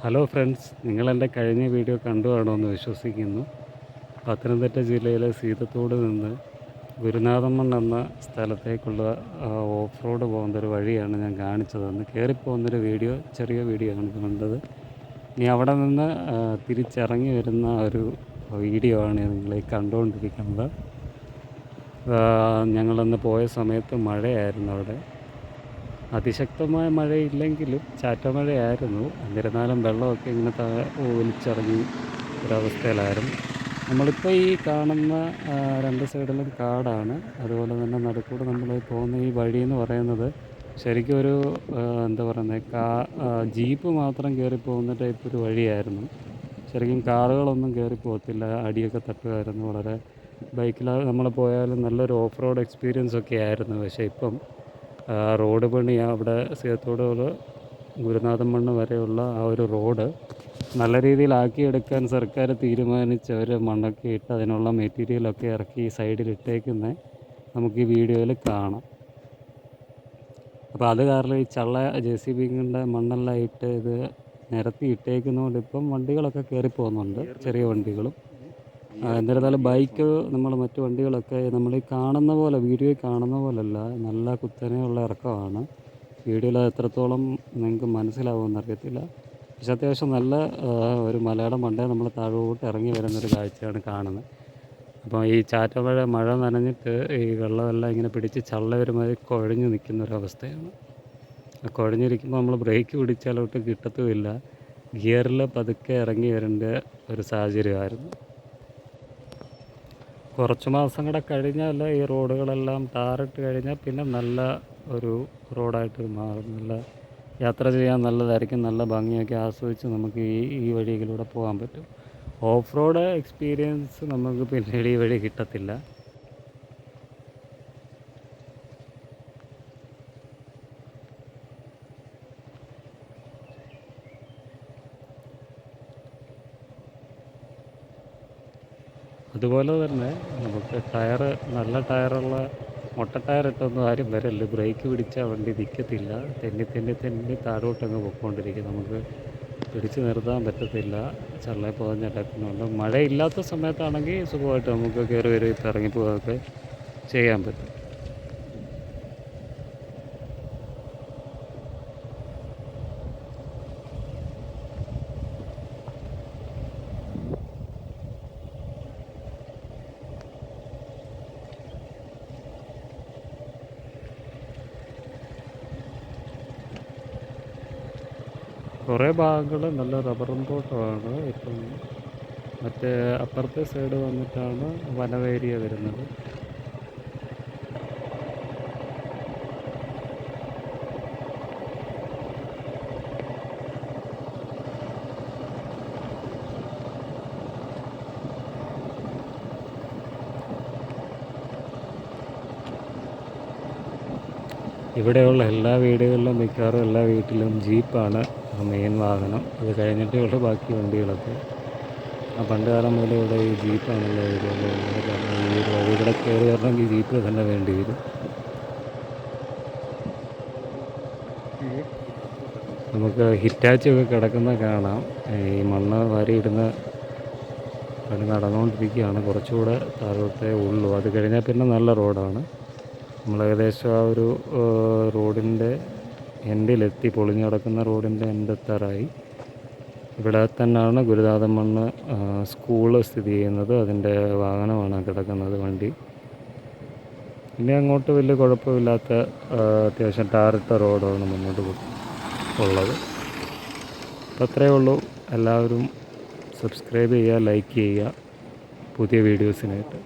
Hello friends നിങ്ങളെന്റെ കഴിഞ്ഞ video കണ്ടു കാണുമെന്ന് വിശ്വസിക്കുന്നു. പത്തനംതിട്ട ജില്ലയിലെ സീതത്തോട് നിന്ന് ഗുരുനാഥമ്മൺ എന്ന സ്ഥലത്തേക്കുള്ള ഓഫ് റോഡ് പോകുന്നൊരു വഴിയാണ് ഞാൻ കാണിച്ചത് അന്ന് കയറിപ്പോകുന്നൊരു വീഡിയോ ചെറിയ വീഡിയോ ആണ് കണ്ടത്. ഇനി അവിടെ നിന്ന് തിരിച്ചിറങ്ങി വരുന്ന ഒരു വീഡിയോ ആണ് നിങ്ങളെ കണ്ടുകൊണ്ടിരിക്കുന്നത്. ഞങ്ങളന്ന് പോയ സമയത്ത് മഴയായിരുന്നു അവിടെ. അതിശക്തമായ മഴയില്ലെങ്കിലും ചാറ്റമഴയായിരുന്നു. എന്നിരുന്നാലും വെള്ളമൊക്കെ ഇങ്ങനെ താ ഒലിച്ചിറങ്ങി ഒരവസ്ഥയിലായിരുന്നു. നമ്മളിപ്പോൾ ഈ കാണുന്ന രണ്ട് സൈഡിലും കാടാണ്. അതുപോലെ തന്നെ നടുക്കൂടെ നമ്മൾ പോകുന്ന ഈ വഴി എന്ന് പറയുന്നത് ശരിക്കും ഒരു എന്താ പറയുന്നത് കാ ജീപ്പ് മാത്രം കയറി പോകുന്ന ടൈപ്പ് ഒരു വഴിയായിരുന്നു. ശരിക്കും കാറുകളൊന്നും കയറി പോകത്തില്ല അടിയൊക്കെ തട്ടുമായിരുന്നു. വളരെ ബൈക്കിൽ നമ്മൾ പോയാലും നല്ലൊരു ഓഫ് റോഡ് എക്സ്പീരിയൻസ് ഒക്കെ ആയിരുന്നു പക്ഷേ ഇപ്പം റോഡ് പണി അവിടെ സേത്തോട് ഗുരുനാഥൻ മണ്ണ് വരെയുള്ള ആ ഒരു റോഡ് നല്ല രീതിയിലാക്കിയെടുക്കാൻ സർക്കാർ തീരുമാനിച്ച് അവർ മണ്ണൊക്കെ ഇട്ട് അതിനുള്ള മെറ്റീരിയലൊക്കെ ഇറക്കി സൈഡിൽ ഇട്ടേക്കുന്നത് നമുക്ക് ഈ വീഡിയോയിൽ കാണാം. അപ്പോൾ അത് കാരണം ഈ ചള്ള ജെ സി ബിങ്ങിന്റെ മണ്ണെല്ലാം ഇട്ട് ഇത് നിരത്തി ഇട്ടേക്കുന്നതുകൊണ്ട് ഇപ്പം വണ്ടികളൊക്കെ കയറി പോകുന്നുണ്ട് ചെറിയ വണ്ടികളും. എന്നിരുന്നാലും ബൈക്ക് നമ്മൾ മറ്റു വണ്ടികളൊക്കെ നമ്മൾ ഈ കാണുന്ന പോലെ വീഡിയോയിൽ കാണുന്ന പോലല്ല നല്ല കുത്തനെയുള്ള ഇറക്കമാണ്. വീഡിയോയിൽ അത് എത്രത്തോളം നിങ്ങൾക്ക് മനസ്സിലാവുമെന്ന് അറിയത്തില്ല. പക്ഷെ അത്യാവശ്യം നല്ല ഒരു മലയുടെ മണ്ടേ നമ്മൾ താഴോട്ട് ഇറങ്ങി വരുന്നൊരു കാഴ്ചയാണ് കാണുന്നത്. അപ്പോൾ ഈ ചാറ്റമഴ മഴ നനഞ്ഞിട്ട് ഈ വെള്ളമെല്ലാം ഇങ്ങനെ പിടിച്ച് ചള്ള ഒരുമാതിരി കുഴഞ്ഞു നിൽക്കുന്ന ഒരവസ്ഥയാണ് കുഴഞ്ഞിരിക്കുമ്പോൾ നമ്മൾ ബ്രേക്ക് പിടിച്ചാലോട്ട് കിട്ടത്തുമില്ല. ഗിയറിൽ പതുക്കെ ഇറങ്ങി വരേണ്ട ഒരു സാഹചര്യമായിരുന്നു. കുറച്ച് മാസം കൂടെ കഴിഞ്ഞാൽ ഈ റോഡുകളെല്ലാം ടാറിട്ട് കഴിഞ്ഞാൽ പിന്നെ നല്ല ഒരു റോഡായിട്ട് മാറും. നല്ല യാത്ര ചെയ്യാൻ നല്ലതായിരിക്കും. നല്ല ഭംഗിയൊക്കെ ആസ്വദിച്ച് നമുക്ക് ഈ ഈ വഴിയിലൂടെ പോകാൻ പറ്റും. ഓഫ് റോഡ് എക്സ്പീരിയൻസ് നമുക്ക് പിന്നീട് ഈ വഴി കിട്ടത്തില്ല. അതുപോലെ തന്നെ നമുക്ക് ടയറ് നല്ല ടയറുള്ള മൊട്ട ടയർ ഇട്ടൊന്നും ആരും വരല്ല. ബ്രേക്ക് പിടിച്ചാൽ വണ്ടി നിൽക്കത്തില്ല തെന്നി തെന്നി തെന്നി താഴോട്ടങ്ങ് പൊയ്ക്കൊണ്ടിരിക്കും നമുക്ക് പിടിച്ച് നിർത്താൻ പറ്റത്തില്ല. ചള്ളയെ പോകാഞ്ഞിടക്കുന്നുണ്ട് മഴയില്ലാത്ത സമയത്താണെങ്കിൽ സുഖമായിട്ട് നമുക്ക് കയറി വരും ഇപ്പം ഇറങ്ങി പോവുകയൊക്കെ ചെയ്യാൻ പറ്റും. കുറേ ഭാഗങ്ങൾ നല്ല റബ്ബറും തോട്ടമാണ്. ഇപ്പം മറ്റേ അപ്പുറത്തെ സൈഡ് വന്നിട്ടാണ് വനവേരിയ വരുന്നത്. ഇവിടെയുള്ള എല്ലാ വീടുകളിലും മിക്കവാറും എല്ലാ വീട്ടിലും ജീപ്പാണ്. മെയിൻ വാഹനം. അത് കഴിഞ്ഞിട്ടേ ഉള്ളൂ ബാക്കി വണ്ടികളൊക്കെ. ആ പണ്ട് കാലം മുതൽ ഇവിടെ ഈ ജീപ്പാണല്ലോ ഈ ഒരു വഴി കൂടെ കയറി വരണമെങ്കിൽ ജീപ്പ് തന്നെ വേണ്ടി വരും. നമുക്ക് ഹിറ്റാച്ചി ഒക്കെ കിടക്കുന്ന കാണാം. ഈ മണ്ണ് വാരിയിടുന്ന പണി നടന്നുകൊണ്ടിരിക്കുകയാണ്. കുറച്ചുകൂടെ താഴോട്ടേ ഉള്ളൂ. അത് കഴിഞ്ഞാൽ പിന്നെ നല്ല റോഡാണ്. നമ്മൾ ഏകദേശം ആ ഒരു റോഡിന്റെ എൻഡിലെത്തി പൊളിഞ്ഞു കിടക്കുന്ന റോഡിന്റെ എൻഡെത്താറായി. ഇവിടെ തന്നെയാണ് ഗുരുദാതൻ മണ്ണ് സ്കൂൾ സ്ഥിതി ചെയ്യുന്നത്. അതിന്റെ വാഹനമാണ് കിടക്കുന്നത് വണ്ടി. ഇനി അങ്ങോട്ട് വലിയ കുഴപ്പമില്ലാത്ത അത്യാവശ്യം ടാറിട്ട റോഡാണ് മുന്നോട്ട് ഉള്ളത്. അത്രയേ ഉള്ളൂ. എല്ലാവരും സബ്സ്ക്രൈബ് ചെയ്യുക ലൈക്ക് ചെയ്യുക. പുതിയ വീഡിയോസിനായിട്ട്.